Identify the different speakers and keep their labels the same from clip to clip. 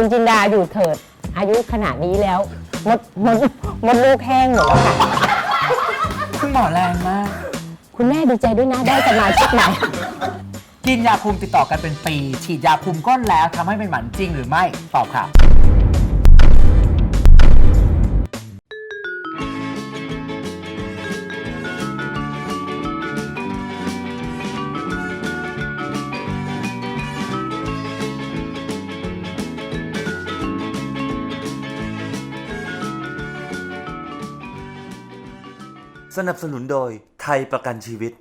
Speaker 1: คุณจินดาอยู่เถิด อายุขนาดนี้แล้วมดมดมดลูกแห้งหมดแล้วค่ะ
Speaker 2: คุณหมอแรงมาก
Speaker 1: คุณแม่ดีใจด้วยนะได้สมาชิกใหม่
Speaker 2: กินยาคุมติดต่อกันเป็นปี ฉีดยาคุมก้นแล้วทำให้เป็นหมันจริงหรือไม่ตอบค่ะ
Speaker 3: สนับสนุนโดยไทยประกันชีวิต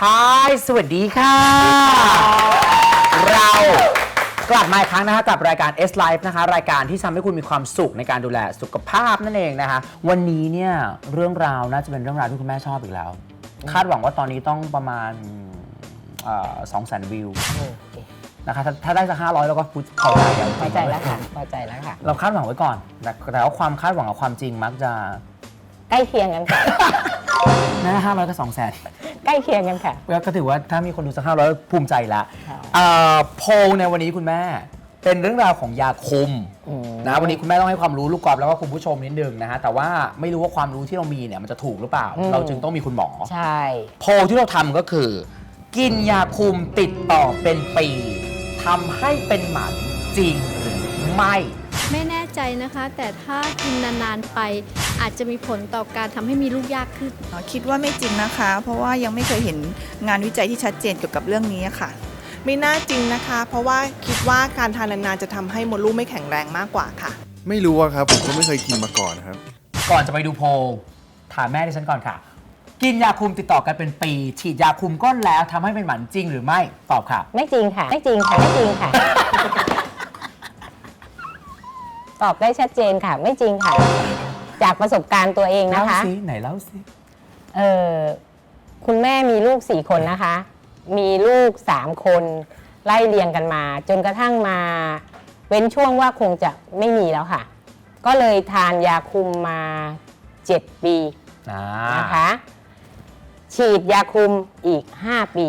Speaker 2: ฮายสวัสดีค่ะ เรากลับมาอีกครั้งนะคะกับรายการ S Life นะคะ รายการที่ทำให้คุณมีความสุขในการดูแลสุขภาพนั่นเองนะคะ วันนี้เนี่ยเรื่องราวน่าจะเป็นเรื่องราวที่คุณแม่ชอบอีกแล้ว คาดหวังว่าตอนนี้ต้องประมาณสองแสนวิว นะคะถ้าถ้าได้สักห้าร้อยแล้วก็พูดพอใจแล้ว
Speaker 1: พอใจแล้วค่ะพอใจแล้วค่ะ
Speaker 2: เราคาดหวังไว้ก่อน แต่แต่ว่าความคาดหวังกับความจริงมักจะ
Speaker 1: ใกล้เคียงกันค่ะ
Speaker 2: นะห้าร้อยกับสองแสน
Speaker 1: ใกล้เคียงกันค่ะ
Speaker 2: แล้วก็ถือว่าถ้ามีคนดูสักห้าร้อยภูมิใจละ
Speaker 1: ค่ะ
Speaker 2: เอ่อโพลในวันนี้คุณแม่ เป็นเรื่องราวของยาคุม
Speaker 1: อืม
Speaker 2: นะวันนี้คุณแม่ต้องให้ความรู้ลูกกอล์ฟแล้วก็คุณผู้ชมนิดนึงนะฮะแต่ว่าไม่รู้ว่าความรู้ที่เรามีเนี่ยมันจะถูกหรือเปล่าเราจึงต้องมีคุณหมอ
Speaker 1: ใช่
Speaker 2: โพลที่เราทำก็คือ กินยาคุมติดต่อเป็นปี ทำให้เป็นหมันจริงหรือไม่
Speaker 4: ไม่แน่ใจนะคะ แต่ถ้ากินนานๆไปอาจจะมีผลต่อการทำให้มีลูกยากขึ้น
Speaker 5: อ๋อคิดว่าไม่จริงนะคะ เพราะว่ายังไม่เคยเห็นงานวิจัยที่ชัดเจนเกี่ยวกับเรื่องนี้ค่ะ
Speaker 6: ไม่น่าจริงนะคะ เพราะว่าคิดว่าการทานนานๆจะทำให้มดลูกไม่แข็งแรงมากกว่าค่ะ
Speaker 7: ไม่รู้อะครับ ผมก็ไม่เคยกินมาก่อนนะครับ
Speaker 2: ก่อนจะไปดูโพลถามแม่ดิฉันก่อนค่ะ กินยาคุมติดต่อกันเป็นปี ฉีดยาคุมก้นแล้วทำให้เป็นหมันจริงหรือไม่ตอบค่ะ
Speaker 1: ไม่จริงค่ะ ไม่จริงค่ะ ไม่จริงค่ะ ตอบได้ชัดเจนค่ะ ไม่จริงค่ะ จากประสบการณ์ตัวเองนะ
Speaker 2: เล่า
Speaker 1: คะ
Speaker 2: สิไหนเล่าสิ
Speaker 1: เออคุณแม่มีลูกสี่คนนะคะ มีลูกสามคนไล่เรียงกันมา จนกระทั่งมา เว้นช่วงว่าคงจะไม่มีแล้วค่ะ ก็เลยทานยาคุมมาเจ็ดปี
Speaker 2: อ่า
Speaker 1: นะคะ ฉีดยาคุมอีก 5 ปี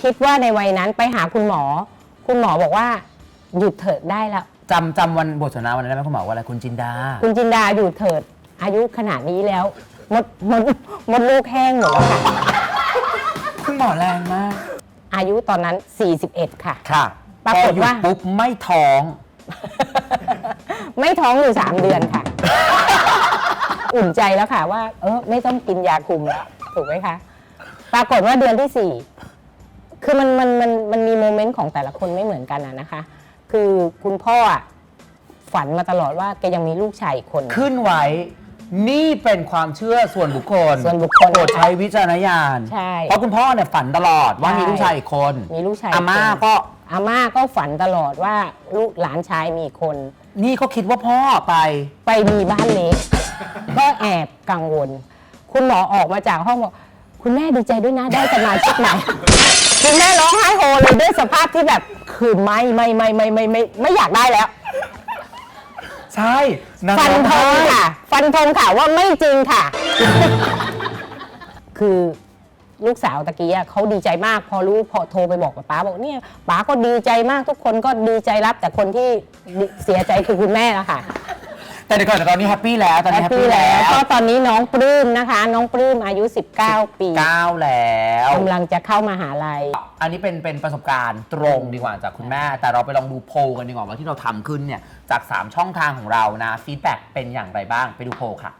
Speaker 1: คิดว่าในวัยนั้นไปหาคุณหมอ คุณหมอบอกว่าหยุดเถิดได้แล้ว
Speaker 2: จำจำวันบทสนทนาวันนั้นได้ไหมคุณหมอว่าอะไรคุณจินดา
Speaker 1: คุณจินดาหยุดเถิดอายุขนาดนี้แล้วมดมดมดลูกแห้งหมดแล้วค่ะ
Speaker 2: คุณหมอแรงมาก
Speaker 1: อายุตอนนั้น 41 ค่ะ
Speaker 2: ค่ะ
Speaker 1: ปรากฏ
Speaker 2: พอหยุด
Speaker 1: ว่า
Speaker 2: ปุ๊บไม่ท้อง
Speaker 1: ไม่ท้องอยู่ 3 เดือนค่ะ อุ่นใจแล้วค่ะว่า เออไม่ต้องกินยาคุมแล้ว ถูกไหมคะ ปรากฏว่าเดือนที่4คือมันมันมันมันมีโมเมนต์ของแต่ละคนไม่เหมือนกันอะนะคะ คือคุณพ่ออะฝันมาตลอดว่าแกยังมีลูกชายอีกคน
Speaker 2: ขึ้นไว้ นี่เป็นความเชื่อส่วนบุคคล
Speaker 1: ส่วนบุคคล
Speaker 2: โปรดใช้วิจารณญาณ
Speaker 1: ใช่
Speaker 2: เพราะคุณพ่อเนี่ยฝันตลอดว่า
Speaker 1: ใช่
Speaker 2: มีลูกชายอีกคน
Speaker 1: มีลูกชาย
Speaker 2: อาม่า
Speaker 1: อีคน
Speaker 2: ก็
Speaker 1: อาม่าก็ฝันตลอดว่าลูกหลานชายมีอีกคน
Speaker 2: นี่ก็คิดว่าพ่อไป
Speaker 1: ไปมีบ้านเล็ก ก็แอบกังวล คุณหมอออกมาจากห้องบอก คุณแม่ดีใจด้วยนะได้สมาชิกใหม่ คุณแม่ร้องไห้โฮเลยด้วยสภาพที่แบบคือไม่ไม่ไม่ไม่ไม่ไม่ไม่อยากได้แล้ว
Speaker 2: ใช่นาง
Speaker 1: ฟัน
Speaker 2: ร้อง
Speaker 1: ธ
Speaker 2: ไห้
Speaker 1: งค่ะ ฟันธงค่ะว่าไม่จริงค่ะ คือลูกสาวตะกี้อะเขาดีใจมาก พอรู้พอโทรไปบอกกับป้าบอกเนี่ยป้าก็ดีใจมากทุกคนก็ดีใจรับแต่คนที่เสียใจคือคุณแม่ละค่ะ
Speaker 2: แต่เดี๋ยวก่อนแต่ตอนนี้แฮปปี้แล้วตอน
Speaker 1: แฮ
Speaker 2: นี้
Speaker 1: ป
Speaker 2: แฮป
Speaker 1: ปี้
Speaker 2: ปี้
Speaker 1: แล้
Speaker 2: แล้วว
Speaker 1: ก็ตอนนี้น้องปลื้มนะคะ น้องปลื้มอายุ 19 ปี
Speaker 2: เก้าแล้ว
Speaker 1: กำลังจะเข้ามาหาลัย
Speaker 2: อันนี้เป็นเป็นประสบการณ์ตรงดีกว่าจากคุณแม่ แต่เราไปลองดูโพลกันดีกว่าว่าที่เราทำขึ้นเนี่ยจาก 3 ช่องทางของเรานะฟีดแบ็กเป็นอย่างไรบ้างไปดูโพลค่ะ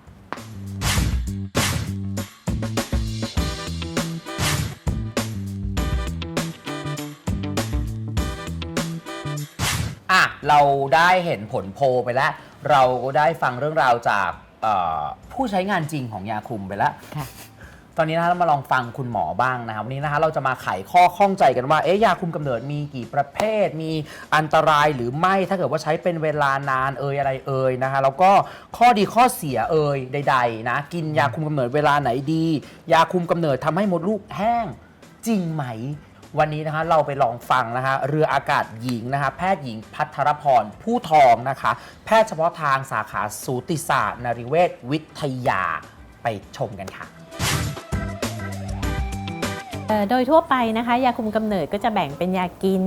Speaker 2: อะ เราได้เห็นผลโพลไปแล้ว เราก็ได้ฟังเรื่องราวจากเอ่อผู้ใช้งานจริงของยาคุมไปแล้ว
Speaker 1: ค่ะ
Speaker 2: ตอนนี้นะเรามาลองฟังคุณหมอบ้างนะครับวันนี้นะคะเราจะมาไขข้อข้องใจกันว่าเอ๊ะยาคุมกำเนิดมีกี่ประเภท มีอันตรายหรือไม่ถ้าเกิดว่าใช้เป็นเวลานานเอ่ยอะไรเอ่ยนะคะแล้วก็ข้อดีข้อเสียเอ่ยใด ๆ นะ กินยาคุมกำเนิดเวลาไหนดี ยาคุมกำเนิดทำให้มดลูกแห้ง จริงไหม วันนี้นะคะเราไปลองฟังนะคะเรืออากาศหญิงนะคะแพทย์หญิงพัทรพรผู้ทองนะคะ แพทย์เฉพาะทางสาขาสูติศาสตร์นริเวศวิทยาไปชมกันค่ะ
Speaker 8: โดยทั่วไปนะคะยาคุมกำเนิดก็จะแบ่งเป็นยากิน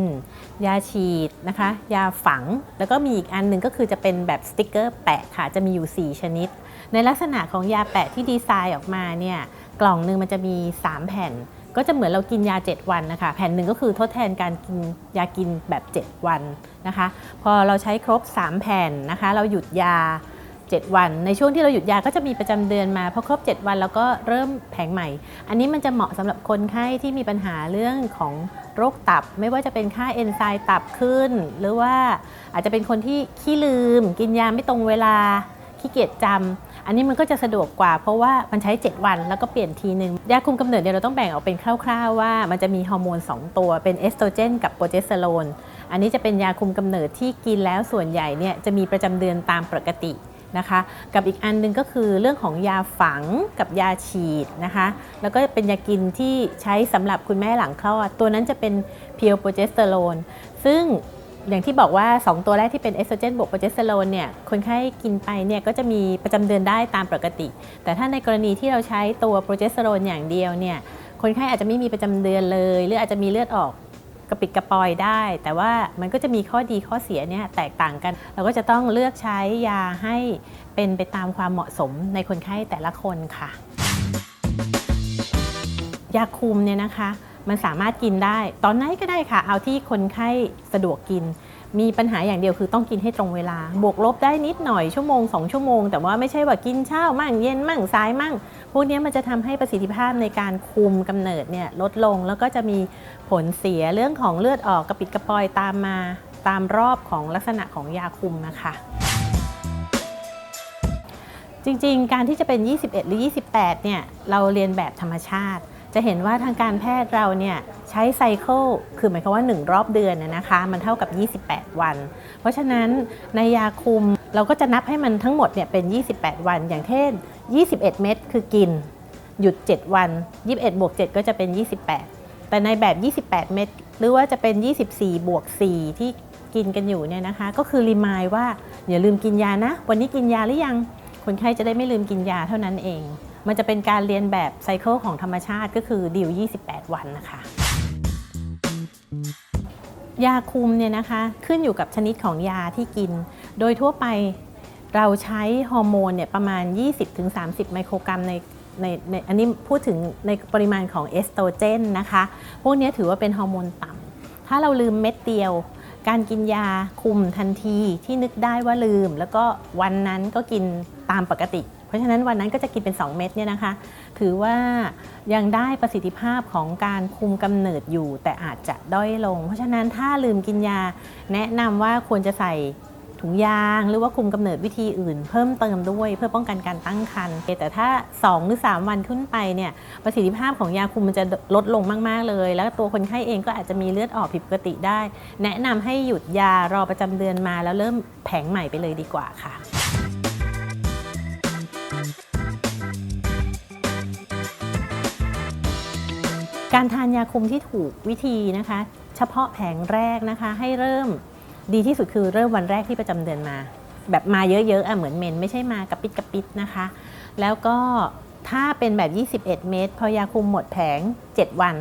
Speaker 8: ยาฉีดนะคะ ยาฝังแล้วก็มีอีกอันหนึ่งก็คือจะเป็นแบบสติกเกอร์แปะค่ะจะมีอยู่ 4 ชนิด ในลักษณะของยาแปะที่ดีไซน์ออกมาเนี่ยกล่องหนึ่งมันจะมี 3 แผ่น ก็จะเหมือนเรากินยา 7 วันนะคะ แผ่นหนึ่งก็คือทดแทนการกินยากินแบบ 7 วันนะคะ พอเราใช้ครบ 3 แผ่นนะคะ เราหยุดยา 7 วัน ในช่วงที่เราหยุดยาก็จะมีประจำเดือนมาพอครบ 7 วันแล้วก็เริ่มแผงใหม่ อันนี้มันจะเหมาะสำหรับคนไข้ที่มีปัญหาเรื่องของโรคตับ ไม่ว่าจะเป็นค่าเอนไซม์ตับขึ้น หรือว่าอาจจะเป็นคนที่ขี้ลืม กินยาไม่ตรงเวลาขี้เกียจจำ อันนี้มันก็จะสะดวกกว่าเพราะว่ามันใช้ 7 วันแล้วก็เปลี่ยนทีหนึ่งยาคุมกำเนิดเนี่ยเราต้องแบ่งออกเป็นคร่าวๆว่ามันจะมีฮอร์โมน 2 ตัวเป็นเอสโตรเจนกับโปรเจสเตอโรนอันนี้จะเป็นยาคุมกำเนิดที่กินแล้วส่วนใหญ่เนี่ยจะมีประจำเดือนตามปกตินะคะกับอีกอันหนึงก็คือเรื่องของยาฝังกับยาฉีดนะคะแล้วก็เป็นยากินที่ใช้สำหรับคุณแม่หลังคลอด ตัวนั้นจะเป็นเพียวโปรเจสเตอโรนซึ่ง อย่างที่บอกว่า 2 ตัวแรกที่เป็นเอสโตรเจนบวกโปรเจสเตอโรนเนี่ยคนไข้กินไปเนี่ยก็จะมีประจำเดือนได้ตามปกติ แต่ถ้าในกรณีที่เราใช้ตัวโปรเจสเตอโรนอย่างเดียวเนี่ยคนไข้อาจจะไม่มีประจำเดือนเลย หรืออาจจะมีเลือดออกกระปิดกระปอยได้ แต่ว่ามันก็จะมีข้อดีข้อเสียเนี่ยแตกต่างกัน เราก็จะต้องเลือกใช้ยาให้เป็นไปตามความเหมาะสมในคนไข้แต่ละคนค่ะ ยาคุมเนี่ยนะคะ มันสามารถกินได้ ตอนไหนก็ได้ค่ะ เอาที่คนไข้สะดวกกิน มีปัญหาอย่างเดียวคือต้องกินให้ตรงเวลา บวกลบได้นิดหน่อยชั่วโมง 2 ชั่วโมง แต่ว่าไม่ใช่ว่ากินเช้ามั่งเย็นมั่งสายมั่ง พวกนี้มันจะทำให้ประสิทธิภาพในการคุมกำเนิดเนี่ยลดลงแล้วก็จะมีผลเสียเรื่องของเลือดออกกระปิดกระปอยตามมาตามรอบของลักษณะของยาคุมนะคะจริงๆ การที่จะเป็น 21 หรือ 28 เนี่ย เราเรียนแบบธรรมชาติ จะเห็นว่าทางการแพทย์เราเนี่ยใช้ไซเคิลคือหมายความว่า 1 รอบเดือนน่ะนะคะ มันเท่ากับ 28 วัน เพราะฉะนั้นในยาคุมเราก็จะนับให้มันทั้งหมดเนี่ยเป็น 28 วัน อย่างเช่น 21 เม็ดคือกิน หยุด 7 วัน 21 บวก 7 ก็จะเป็น 28 แต่ในแบบ 28 เม็ดหรือว่าจะเป็น 24 บวก 4 ที่กินกันอยู่เนี่ยนะคะ ก็คือรีมายว่าอย่าลืมกินยานะ วันนี้กินยาหรือยังคนไข้จะได้ไม่ลืมกินยาเท่านั้นเอง มันจะเป็นการเรียนแบบไซเคิลของธรรมชาติก็คือดิว 28 วันนะคะ ยาคุมเนี่ยนะคะขึ้นอยู่กับชนิดของยาที่กิน โดยทั่วไปเราใช้ฮอร์โมนเนี่ยประมาณ 20-30 ไมโครกรัมในในในอันนี้พูดถึงในปริมาณของเอสโตรเจนนะคะ พวกนี้ถือว่าเป็นฮอร์โมนต่ำ ถ้าเราลืมเม็ดเดียว การกินยาคุมทันทีที่นึกได้ว่าลืม แล้วก็วันนั้นก็กินตามปกติ เพราะฉะนั้นวันนั้นก็จะกินเป็น 2 เม็ดเนี่ยนะคะ ถือว่ายังได้ประสิทธิภาพของการคุมกำเนิดอยู่ แต่อาจจะด้อยลง เพราะฉะนั้นถ้าลืมกินยา แนะนำว่าควรจะใส่ถุงยางหรือว่าคุมกำเนิดวิธีอื่น เพิ่มเติมด้วยเพื่อป้องกันการตั้งครรภ์แต่ถ้า 2 หรือ 3 วันขึ้นไปเนี่ยประสิทธิภาพของยาคุมมันจะลดลงมาก ๆ เลย แล้วตัวคนไข้เองก็อาจจะมีเลือดออกผิดปกติได้ แนะนำให้หยุดยารอประจำเดือนมาแล้วเริ่มแผงใหม่ไปเลยดีกว่าค่ะ การทานยาคุมที่ถูกวิธีนะคะ เฉพาะแผงแรกนะคะให้เริ่มดีที่สุดคือเริ่มวันแรกที่ประจำเดือนมา แบบมาเยอะๆอะเหมือนเมนไม่ใช่มากระปิดกระปิดนะคะ แล้วก็ถ้าเป็นแบบ 21 เม็ดพอยาคุมหมดแผง 7 วัน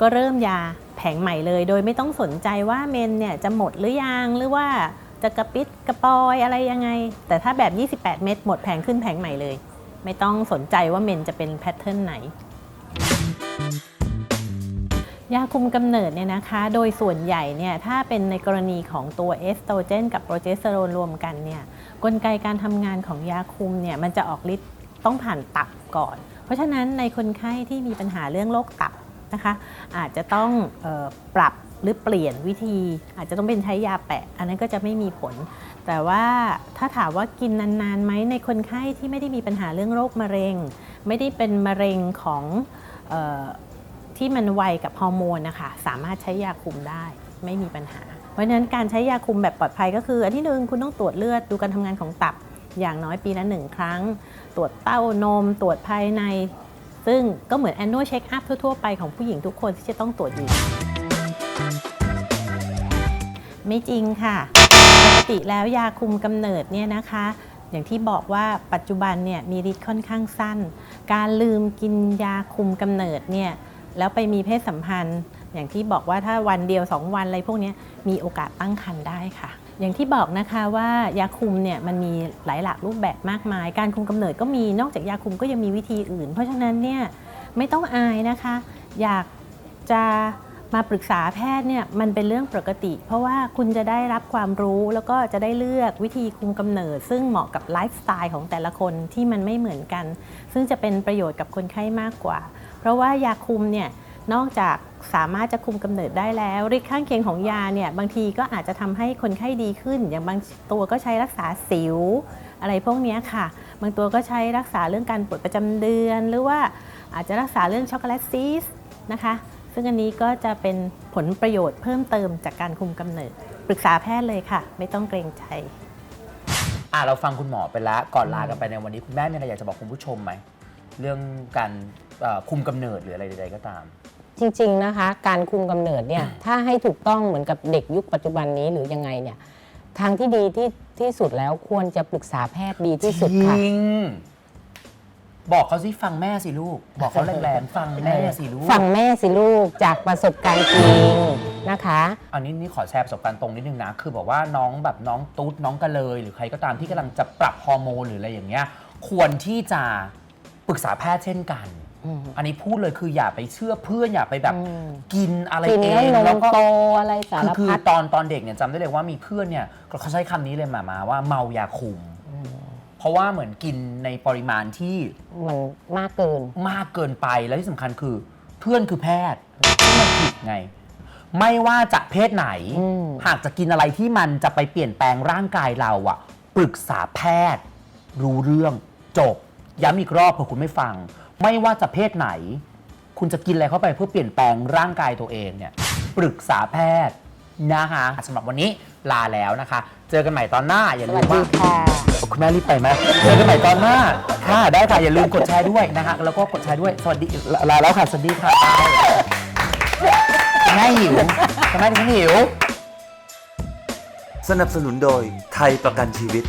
Speaker 8: ก็เริ่มยาแผงใหม่เลย โดยไม่ต้องสนใจว่าเมนเนี่ยจะหมดหรือยังหรือว่าจะกระปิดกระปอยอะไรยังไง แต่ถ้าแบบ 28 เม็ดหมดแผงขึ้นแผงใหม่เลย ไม่ต้องสนใจว่าเมนจะเป็นแพทเทิร์นไหน ยาคุมกำเนิดเนี่ยนะคะ โดยส่วนใหญ่เนี่ยถ้าเป็นในกรณีของตัวเอสโตรเจนกับโปรเจสเตอโรนรวมกันเนี่ยกลไกการทำงานของยาคุมเนี่ยมันจะออกฤทธิ์ต้องผ่านตับก่อน เพราะฉะนั้นในคนไข้ที่มีปัญหาเรื่องโรคตับนะคะอาจจะต้องออปรับหรือเปลี่ยนวิธี อาจจะต้องเป็นใช้ยาแปะ อันนั้นก็จะไม่มีผล แต่ว่าถ้าถามว่ากินนานๆไหมในคนไข้ที่ไม่ได้มีปัญหาเรื่องโรคมะเร็ง ไม่ได้เป็นมะเร็งของ ที่มันไวกับฮอร์โมนนะคะสามารถใช้ยาคุมได้ไม่มีปัญหา เพราะฉะนั้นการใช้ยาคุมแบบปลอดภัยก็คือ อันที่หนึ่งคุณต้องตรวจเลือดดูการทำงานของตับอย่างน้อยปีละหนึ่งครั้ง ตรวจเต้านม ตรวจภายใน ซึ่งก็เหมือน annual check up ทั่วๆไปของผู้หญิงทุกคนที่จะต้องตรวจอยู่ ไม่จริงค่ะ ปกติแล้วยาคุมกำเนิดเนี่ยนะคะ อย่างที่บอกว่าปัจจุบันเนี่ยมีฤทธิ์ค่อนข้างสั้น การลืมกินยาคุมกำเนิดเนี่ย แล้วไปมีเพศสัมพันธ์ อย่างที่บอกว่าถ้าวันเดียว 2 วันอะไรพวกนี้มีโอกาสตั้งครรภ์ได้ค่ะ อย่างที่บอกนะคะว่ายาคุมเนี่ยมันมีหลายหลากรูปแบบมากมาย การคุมกำเนิดก็มีนอกจากยาคุมก็ยังมีวิธีอื่น เพราะฉะนั้นเนี่ยไม่ต้องอายนะคะ อยากจะมาปรึกษาแพทย์เนี่ยมันเป็นเรื่องปกติ เพราะว่าคุณจะได้รับความรู้แล้วก็จะได้เลือกวิธีคุมกำเนิด ซึ่งเหมาะกับไลฟ์สไตล์ของแต่ละคนที่มันไม่เหมือนกัน ซึ่งจะเป็นประโยชน์กับคนไข้มากกว่า เพราะว่ายาคุมเนี่ยนอกจากสามารถจะคุมกำเนิดได้แล้วฤทธิ์ข้างเคียงของยาเนี่ยบางทีก็อาจจะทำให้คนไข้ดีขึ้น อย่างบางตัวก็ใช้รักษาสิว อะไรพวกนี้ค่ะ บางตัวก็ใช้รักษาเรื่องการปวดประจำเดือน หรือว่าอาจจะรักษาเรื่องช็อกโกแลตซีสนะคะซึ่งอันนี้ก็จะเป็นผลประโยชน์เพิ่มเติมจากการคุมกำเนิด ปรึกษาแพทย์เลยค่ะ ไม่ต้องเกรงใจ
Speaker 2: อะเราฟังคุณหมอไปแล้วก่อนลากันไปในวันนี้คุณแม่มีอะไรอยากจะบอกคุณผู้ชมไหมเรื่องการ เอ่อคุมกำเนิดหรืออะไรใดๆก็ตาม
Speaker 1: จริง ๆ นะคะ การคุมกำเนิดเนี่ยถ้าให้ถูกต้องเหมือนกับเด็กยุคปัจจุบันนี้หรือยังไงเนี่ยทางที่ดีที่ที่สุดแล้วควรจะปรึกษาแพทย์ดีที่สุดค่ะ
Speaker 2: จริง บอกเขาสิฟังแม่สิลูก บอกเขาแรงๆ ฟังแม่สิลูก
Speaker 1: ฟังแม่สิลูกจากประสบการณ์จริงนะคะ
Speaker 2: อันนี้นี่ขอแชร์ประสบการณ์ตรงนิดนึงนะ คือบอกว่าน้องแบบน้องตุ๊ดน้องกระเลย หรือใครก็ตามที่กำลังจะปรับฮอร์โมนหรืออะไรอย่างเงี้ย ควรที่จะปรึกษาแพทย์เช่นกัน
Speaker 1: อืม
Speaker 2: อันนี้พูดเลยคืออย่าไปเชื่อเพื่อนอย่าไปแบบ
Speaker 1: อืม
Speaker 2: กินอะไร
Speaker 1: กิน
Speaker 2: เอ
Speaker 1: แล้ว
Speaker 2: ง
Speaker 1: น
Speaker 2: แล้ว
Speaker 1: ม
Speaker 2: ก็
Speaker 1: โตอะไรสาร
Speaker 2: คือคือ
Speaker 1: พัด
Speaker 2: ตอนตอนเด็กเนี่ยจำได้เลยว่ามีเพื่อนเนี่ยเขาใช้คำนี้เลยมามาว่าเมายาคุมเพราะว่าเหมือนกินในปริมาณที่
Speaker 1: มันมากเกิน
Speaker 2: มากเกินไปและที่สำคัญคือเพื่อนคือแพทย์ที่มันผิดไง ไม่ว่าจะเพศไหน
Speaker 1: อืม
Speaker 2: หากจะกินอะไรที่มันจะไปเปลี่ยนแปลงร่างกายเราอะปรึกษาแพทย์ รู้เรื่องจบย้ำอีกรอบเผื่อคุณไม่ฟัง ไม่ว่าจะเพศไหน คุณจะกินอะไรเข้าไปเพื่อเปลี่ยนแปลงร่างกายตัวเองเนี่ยปรึกษาแพทย์นะคะสำหรับวันนี้ลาแล้วนะคะ เจอกันใหม่ตอนหน้าอย่า
Speaker 1: ส
Speaker 2: ลื
Speaker 1: วัส
Speaker 2: ม
Speaker 1: ดี
Speaker 2: ว่า
Speaker 1: ค่ะ
Speaker 2: คุณแม่รีบไปไหมเจอกันใหม่ตอนหน้าค่ะได้ค่ะอย่าลืมกดแชร์ด้วยนะคะแล้วก็กดแชร์ด้วยสวัสดีลาแล้วค่ะสวัสดีค่ะคุณแม่หิวคุณแม่ดิฉันหิว
Speaker 3: สนับสนุนโดยไทยประกันชีวิต